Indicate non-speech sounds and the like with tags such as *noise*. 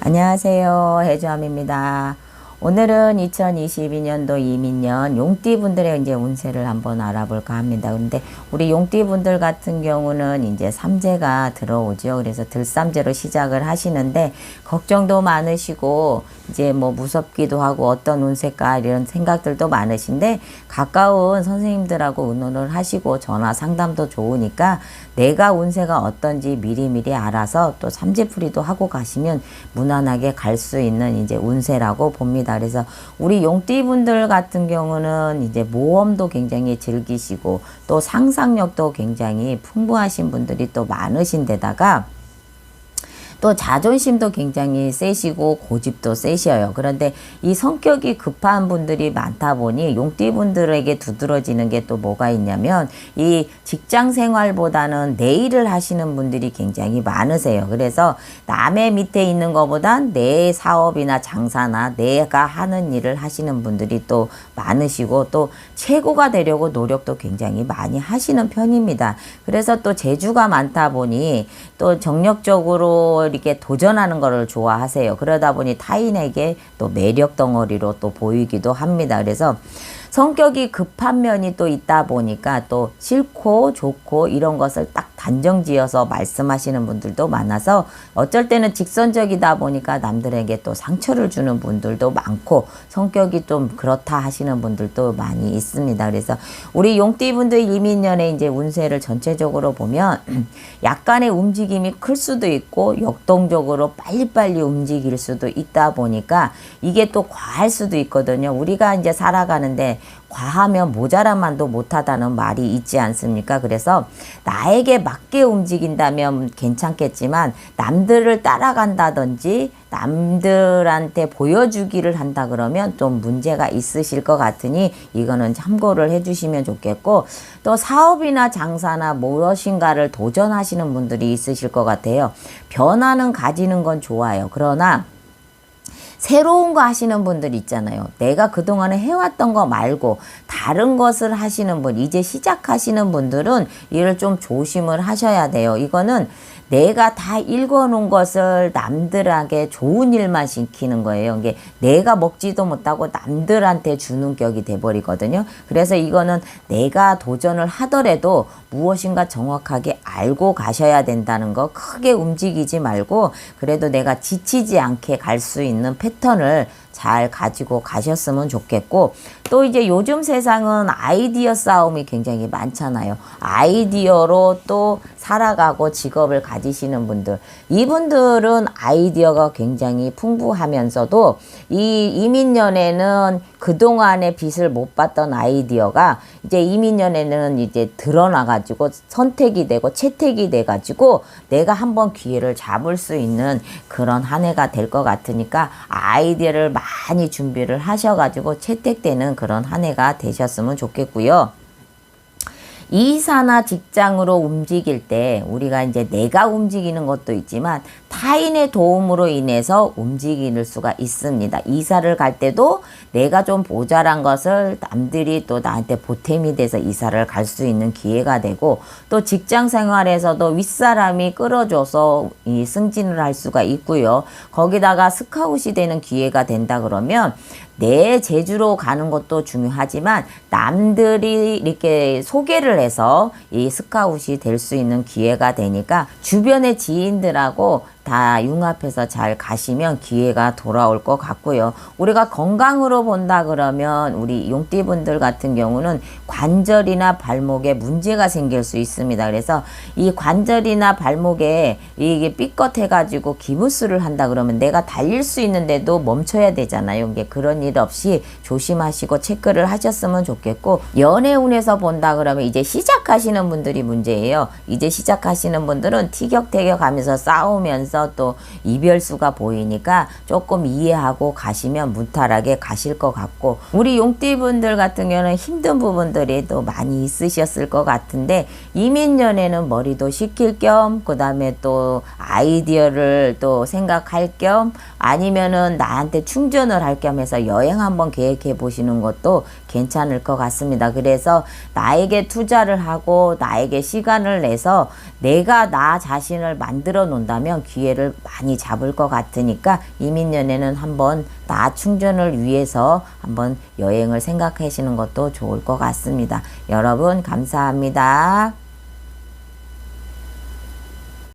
안녕하세요. 해주함입니다. 오늘은 2022년도 이민년 용띠분들의 이제 운세를 한번 알아볼까 합니다. 그런데 우리 용띠분들 같은 경우는 이제 삼재가 들어오죠. 그래서 들삼재로 시작을 하시는데 걱정도 많으시고 이제 뭐 무섭기도 하고 어떤 운세까 이런 생각들도 많으신데 가까운 선생님들하고 의논을 하시고 전화 상담도 좋으니까 내가 운세가 어떤지 미리미리 알아서 또 삼재풀이도 하고 가시면 무난하게 갈 수 있는 이제 운세라고 봅니다. 그래서 우리 용띠분들 같은 경우는 이제 모험도 굉장히 즐기시고 또 상상력도 굉장히 풍부하신 분들이 또 많으신 데다가 또 자존심도 굉장히 세시고 고집도 세셔요. 그런데 이 성격이 급한 분들이 많다 보니 용띠 분들에게 두드러지는 게 또 뭐가 있냐면 이 직장 생활보다는 내 일을 하시는 분들이 굉장히 많으세요. 그래서 남의 밑에 있는 것보단 내 사업이나 장사나 내가 하는 일을 하시는 분들이 또 많으시고 또 최고가 되려고 노력도 굉장히 많이 하시는 편입니다. 그래서 또 재주가 많다 보니 또 정력적으로 이렇게 도전하는 거를 좋아하세요. 그러다 보니 타인에게 또 매력 덩어리로 또 보이기도 합니다. 그래서 성격이 급한 면이 또 있다 보니까 또 싫고 좋고 이런 것을 딱 단정 지어서 말씀하시는 분들도 많아서 어쩔 때는 직선적이다 보니까 남들에게 또 상처를 주는 분들도 많고 성격이 좀 그렇다 하시는 분들도 많이 있습니다. 그래서 우리 용띠분들 이민년에 이제 운세를 전체적으로 보면 *clears throat* 약간의 움직임이 클 수도 있고 역동적으로 빨리빨리 움직일 수도 있다 보니까 이게 또 과할 수도 있거든요. 우리가 이제 살아가는데 과하면 모자라만도 못하다는 말이 있지 않습니까? 그래서 나에게 맞게 움직인다면 괜찮겠지만 남들을 따라간다든지 남들한테 보여주기를 한다 그러면 좀 문제가 있으실 것 같으니 이거는 참고를 해주시면 좋겠고 또 사업이나 장사나 무엇인가를 도전하시는 분들이 있으실 것 같아요. 변화는 가지는 건 좋아요. 그러나 새로운 거 하시는 분들 있잖아요. 내가 그동안에 해왔던 거 말고 다른 것을 하시는 분, 이제 시작하시는 분들은 이를 좀 조심을 하셔야 돼요. 이거는 내가 다 읽어놓은 것을 남들에게 좋은 일만 시키는 거예요. 이게 내가 먹지도 못하고 남들한테 주는 격이 돼버리거든요. 그래서 이거는 내가 도전을 하더라도 무엇인가 정확하게 알고 가셔야 된다는 거 크게 움직이지 말고 그래도 내가 지치지 않게 갈 수 있는 패턴 을 잘 가지고 가셨으면 좋겠고 또 이제 요즘 세상은 아이디어 싸움이 굉장히 많잖아요. 아이디어로 또 살아가고 직업을 가지시는 분들 이분들은 아이디어가 굉장히 풍부하면서도 이 이민년에는 그동안의 빚을 못 봤던 아이디어가 이제 이민년에는 이제 드러나가지고 선택이 되고 채택이 돼가지고 내가 한번 기회를 잡을 수 있는 그런 한 해가 될 것 같으니까 아이디어를 많이 준비를 하셔가지고 채택되는 그런 한 해가 되셨으면 좋겠고요. 이사나 직장으로 움직일 때 우리가 이제 내가 움직이는 것도 있지만 타인의 도움으로 인해서 움직일 수가 있습니다. 이사를 갈 때도 내가 좀 모자란 것을 남들이 또 나한테 보탬이 돼서 이사를 갈 수 있는 기회가 되고 또 직장 생활에서도 윗사람이 끌어줘서 이 승진을 할 수가 있고요. 거기다가 스카웃이 되는 기회가 된다 그러면 내 제주로 가는 것도 중요하지만 남들이 이렇게 소개를 해서 이 스카웃이 될 수 있는 기회가 되니까 주변의 지인들하고 다 융합해서 잘 가시면 기회가 돌아올 것 같고요. 우리가 건강으로 본다 그러면 우리 용띠분들 같은 경우는 관절이나 발목에 문제가 생길 수 있습니다. 그래서 이 관절이나 발목에 이게 삐끗해가지고 기부스를 한다 그러면 내가 달릴 수 있는데도 멈춰야 되잖아요. 이게 그런 일 없이 조심하시고 체크를 하셨으면 좋겠고 연애운에서 본다 그러면 이제 시작하시는 분들이 문제예요. 이제 시작하시는 분들은 티격태격 하면서 싸우면서 가면서 또 이별수가 보이니까 조금 이해하고 가시면 무탈하게 가실 것 같고 우리 용띠분들 같은 경우는 힘든 부분들이 또 많이 있으셨을 것 같은데 이민년에는 머리도 식힐 겸 그 다음에 또 아이디어를 또 생각할 겸 아니면은 나한테 충전을 할 겸 해서 여행 한번 계획해 보시는 것도 괜찮을 것 같습니다. 그래서 나에게 투자를 하고 나에게 시간을 내서 내가 나 자신을 만들어 놓는다면 기회를 많이 잡을 것 같으니까 이민년에는 한번 나 충전을 위해서 한번 여행을 생각하시는 것도 좋을 것 같습니다. 여러분 감사합니다.